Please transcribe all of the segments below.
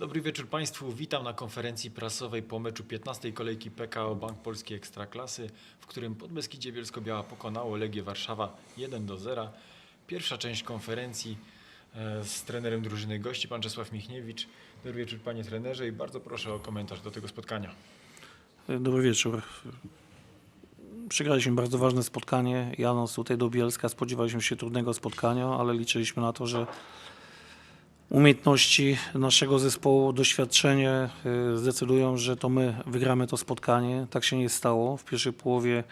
Dobry wieczór Państwu. Witam na konferencji prasowej po meczu 15 kolejki PKO Bank Polski Ekstraklasy, w którym Podbeskidzie Bielsko-Biała pokonało Legię Warszawa 1 do 0. Pierwsza część konferencji e, z trenerem drużyny gości, pan Czesław Michniewicz. Dobry wieczór Panie Trenerze i bardzo proszę o komentarz do tego spotkania. Dobry wieczór. Przegraliśmy bardzo ważne spotkanie. Jadąc tutaj do Bielska spodziewaliśmy się trudnego spotkania, ale liczyliśmy na to, że umiejętności naszego zespołu, doświadczenie y, zdecydują, że to my wygramy to spotkanie. Tak się nie stało. W pierwszej połowie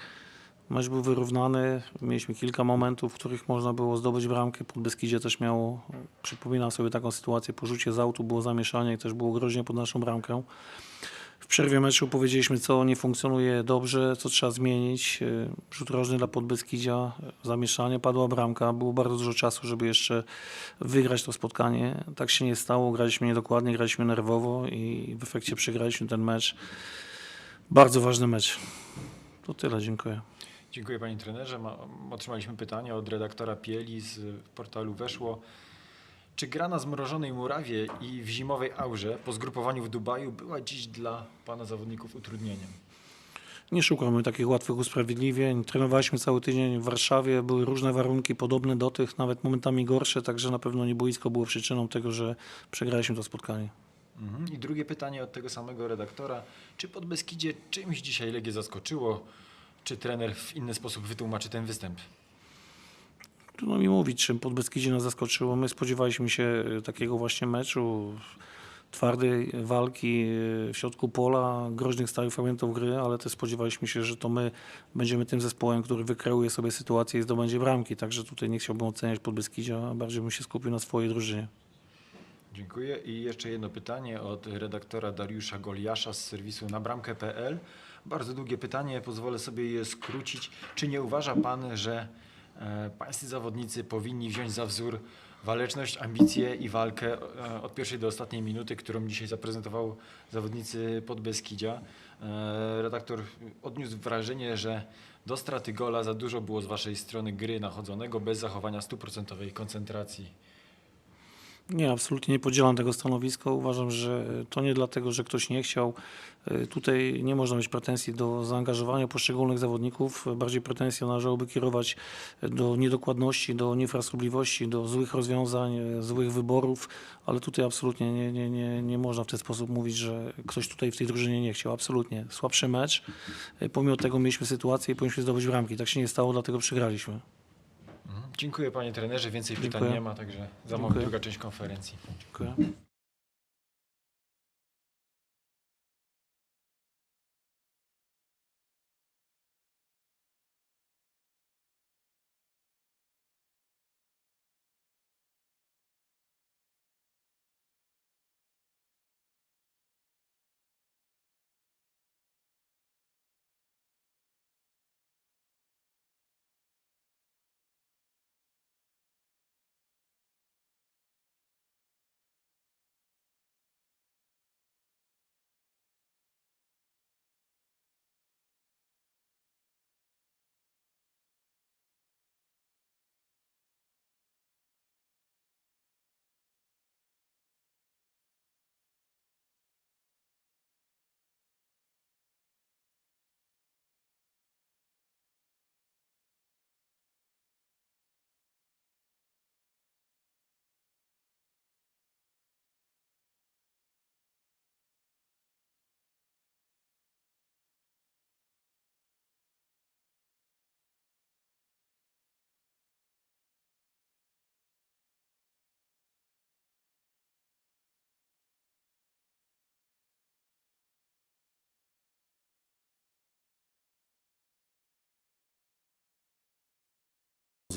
mecz był wyrównany. Mieliśmy kilka momentów, w których można było zdobyć bramkę. Pod Beskidzie też miało, przypominam sobie taką sytuację, po rzucie z autu było zamieszanie i też było groźnie pod naszą bramkę. W przerwie meczu powiedzieliśmy, co nie funkcjonuje dobrze, co trzeba zmienić. Y, Rzut rożny dla Podbeskidzia, y, zamieszanie, padła bramka. Było bardzo dużo czasu, żeby jeszcze wygrać to spotkanie. Tak się nie stało, graliśmy niedokładnie, graliśmy nerwowo i w efekcie przegraliśmy ten mecz. Bardzo ważny mecz. To tyle, dziękuję. Dziękuję Panie Trenerze. Ma, otrzymaliśmy pytanie od redaktora Pieli z portalu Weszło. Czy gra na zmrożonej murawie i w zimowej aurze po zgrupowaniu w Dubaju była dziś dla Pana zawodników utrudnieniem? Nie szukamy takich łatwych usprawiedliwień. Trenowaliśmy cały tydzień w Warszawie, były różne warunki podobne do tych, nawet momentami gorsze, także na pewno nie boisko było przyczyną tego, że przegraliśmy to spotkanie. Mhm. I drugie pytanie od tego samego redaktora. Czy pod Beskidzie czymś dzisiaj Legię zaskoczyło? Czy trener w inny sposób wytłumaczy ten występ? Trudno mi mówić, czym Podbeskidzie nas zaskoczyło. My spodziewaliśmy się e, takiego właśnie meczu, twardej walki e, w środku pola, groźnych stałych fragmentów gry, ale też spodziewaliśmy się, że to my będziemy tym zespołem, który wykreuje sobie sytuację i zdobędzie bramki. Także tutaj nie chciałbym oceniać Podbeskidzia, a bardziej bym się skupił na swojej drużynie. Dziękuję. I jeszcze jedno pytanie od redaktora Dariusza Goliasza z serwisu nabramkę.pl. Bardzo długie pytanie, pozwolę sobie je skrócić. Czy nie uważa Pan, że pańscy zawodnicy powinni wziąć za wzór waleczność, ambicję i walkę e, od pierwszej do ostatniej minuty, którą dzisiaj zaprezentował zawodnicy Podbeskidzia? E, redaktor odniósł wrażenie, że do straty gola za dużo było z Waszej strony gry nachodzonego bez zachowania stuprocentowej koncentracji. Nie, absolutnie nie podzielam tego stanowiska. Uważam, że to nie dlatego, że ktoś nie chciał. Y, Tutaj nie można mieć pretensji do zaangażowania poszczególnych zawodników. Bardziej pretensje należałoby kierować do niedokładności, do niefrasobliwości, do złych rozwiązań, y, złych wyborów, ale tutaj absolutnie nie, nie, nie, nie można w ten sposób mówić, że ktoś tutaj w tej drużynie nie chciał. Absolutnie. Słabszy mecz. Y, Pomimo tego mieliśmy sytuację i powinniśmy zdobyć bramki. Tak się nie stało, dlatego przegraliśmy. Dziękuję panie trenerze, więcej pytań Dziękuję. nie ma, także za moment druga część konferencji. Dziękuję.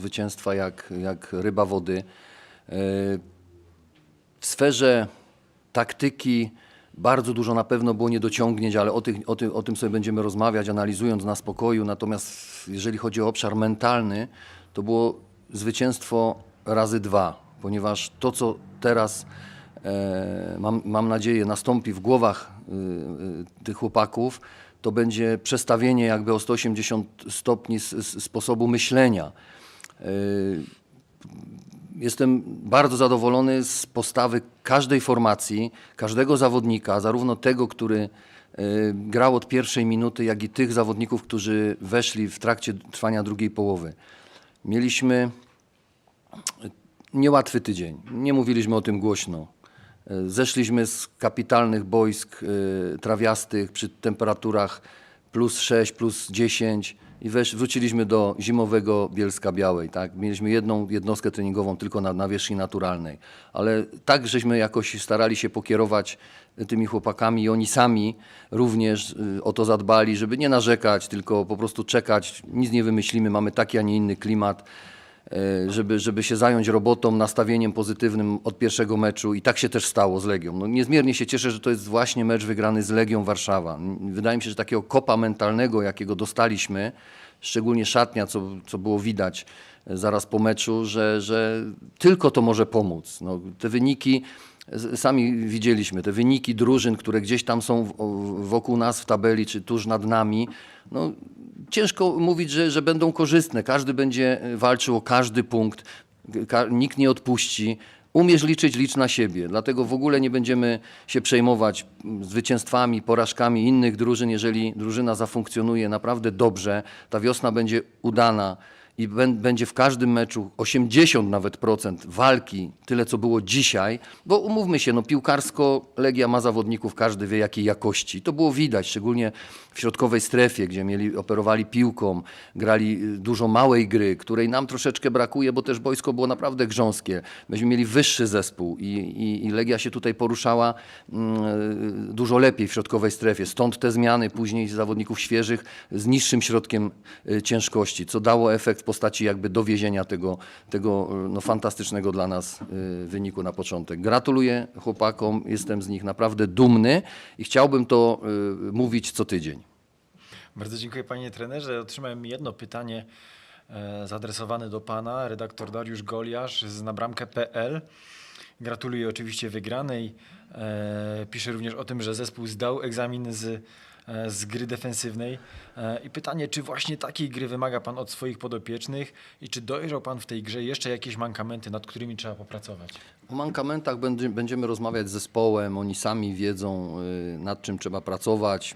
Zwycięstwa jak, jak ryba wody. E, W sferze taktyki bardzo dużo na pewno było niedociągnięć, ale o, tych, o, tym, o tym sobie będziemy rozmawiać, analizując na spokoju. Natomiast jeżeli chodzi o obszar mentalny, to było zwycięstwo razy dwa, ponieważ to, co teraz e, mam, mam nadzieję nastąpi w głowach y, y, tych chłopaków, to będzie przestawienie jakby o 180 stopni s, s, sposobu myślenia. Y, jestem bardzo zadowolony z postawy każdej formacji, każdego zawodnika, zarówno tego, który e, grał od pierwszej minuty, jak i tych zawodników, którzy weszli w trakcie trwania drugiej połowy. Mieliśmy niełatwy tydzień. Nie mówiliśmy o tym głośno. E, Zeszliśmy z kapitalnych boisk trawiastych przy temperaturach plus 6, plus 10 i wesz, wróciliśmy do zimowego Bielska Białej. Tak? Mieliśmy jedną jednostkę treningową tylko na nawierzchni naturalnej, ale tak żeśmy jakoś starali się pokierować tymi chłopakami i oni sami również y, o to zadbali, żeby nie narzekać, tylko po prostu czekać. Nic nie wymyślimy, mamy taki, a nie inny klimat żeby, żeby się zająć robotą, nastawieniem pozytywnym od pierwszego meczu i tak się też stało z Legią. No, niezmiernie się cieszę, że to jest właśnie mecz wygrany z Legią Warszawa. Wydaje mi się, że takiego kopa mentalnego, jakiego dostaliśmy, szczególnie szatnia, co, co było widać e, zaraz po meczu, że, że tylko to może pomóc. No, te wyniki, sami widzieliśmy, te wyniki drużyn, które gdzieś tam są wokół nas w tabeli, czy tuż nad nami, no, ciężko mówić, że, że będą korzystne. Każdy będzie e, walczył o każdy punkt, Ka- nikt nie odpuści. Umiesz liczyć, licz na siebie. Dlatego w ogóle nie będziemy się przejmować mm, zwycięstwami, porażkami innych drużyn. Jeżeli drużyna zafunkcjonuje naprawdę dobrze, ta wiosna będzie udana i bę- będzie w każdym meczu 80 nawet procent walki, tyle co było dzisiaj, bo umówmy się, no piłkarsko Legia ma zawodników, każdy wie jakiej jakości. To było widać, szczególnie w środkowej strefie, gdzie mieli, operowali piłką, grali y, dużo małej gry, której nam troszeczkę brakuje, bo też boisko było naprawdę grząskie. Myśmy mieli wyższy zespół i, i, i Legia się tutaj poruszała mm, y, dużo lepiej w środkowej strefie. Stąd te zmiany później zawodników świeżych z niższym środkiem y, ciężkości, co dało efekt postaci jakby dowiezienia tego, tego y, no, fantastycznego dla nas y, wyniku na początek. Gratuluję chłopakom, jestem z nich naprawdę dumny i chciałbym to y, mówić co tydzień. Bardzo dziękuję panie trenerze. Otrzymałem jedno pytanie e, zaadresowane do pana, redaktor Dariusz Goliarz z nabramkę.pl. Gratuluję oczywiście wygranej. E, pisze również o tym, że zespół zdał egzamin z, e, z gry defensywnej. E, I pytanie, czy właśnie takiej gry wymaga pan od swoich podopiecznych i czy dojrzał pan w tej grze jeszcze jakieś mankamenty, nad którymi trzeba popracować? O mankamentach będzie- będziemy rozmawiać z zespołem, oni sami wiedzą, y, nad czym trzeba pracować.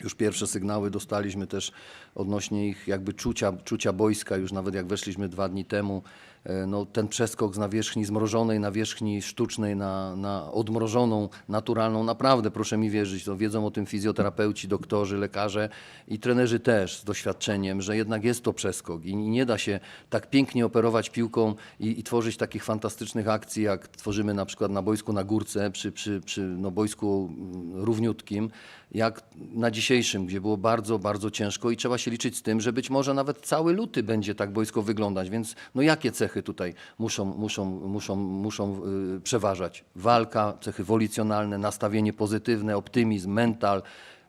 Już pierwsze sygnały dostaliśmy też odnośnie ich jakby czucia, czucia boiska, już nawet jak weszliśmy dwa dni temu. E, No, ten przeskok z nawierzchni zmrożonej, nawierzchni sztucznej na, na odmrożoną, naturalną, naprawdę proszę mi wierzyć, to wiedzą o tym fizjoterapeuci, doktorzy, lekarze i trenerzy też z doświadczeniem, że jednak jest to przeskok i nie da się tak pięknie operować piłką i, i tworzyć takich fantastycznych akcji, jak tworzymy na przykład na boisku na górce, przy, przy, przy no, boisku mm, równiutkim, jak na dzisiejszym, gdzie było bardzo, bardzo ciężko i trzeba się liczyć z tym, że być może nawet cały luty będzie tak boisko wyglądać, więc no jakie cechy tutaj muszą, muszą, muszą, muszą yy, przeważać? Walka, cechy wolicjonalne, nastawienie pozytywne, optymizm, mental,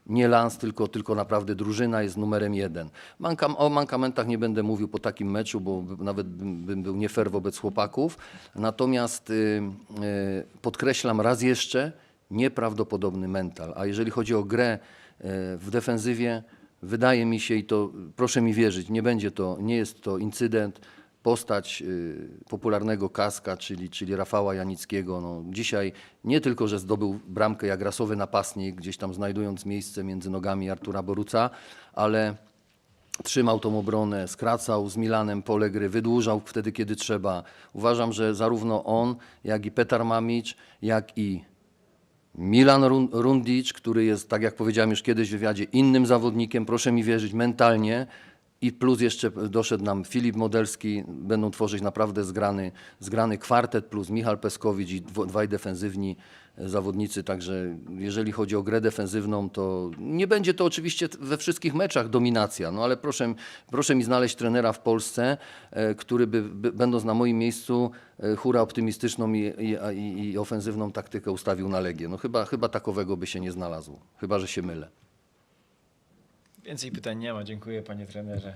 nie lans, tylko, tylko naprawdę drużyna jest numerem jeden. O mankamentach nie będę mówił po takim meczu, bo nawet bym, bym był nie fair wobec chłopaków. Natomiast y, y, podkreślam raz jeszcze, nieprawdopodobny mental. A jeżeli chodzi o grę y, w defensywie, wydaje mi się i to proszę mi wierzyć, nie będzie to, nie jest to incydent. Postać y, popularnego kaska, czyli, czyli Rafała Janickiego, no, dzisiaj nie tylko, że zdobył bramkę jak rasowy napastnik, gdzieś tam znajdując miejsce między nogami Artura Boruca, ale trzymał tą obronę, skracał z Milanem pole gry, wydłużał wtedy, kiedy trzeba. Uważam, że zarówno on, jak i Petar Mamić, jak i Milan Run- Rundic, który jest, tak jak powiedziałem już kiedyś w wywiadzie, innym zawodnikiem, proszę mi wierzyć, mentalnie. I plus jeszcze doszedł nam Filip Modelski, będą tworzyć naprawdę zgrany, zgrany kwartet, plus Michal Peskowicz i dwaj defensywni e, zawodnicy. Także jeżeli chodzi o grę defensywną, to nie będzie to oczywiście we wszystkich meczach dominacja, no ale proszę, proszę mi znaleźć trenera w Polsce, e, który by, by będąc na moim miejscu, e, hura optymistyczną i, i, i ofensywną taktykę ustawił na Legię. No chyba, chyba takowego by się nie znalazło, chyba że się mylę. Więcej pytań nie ma. Dziękuję panie trenerze.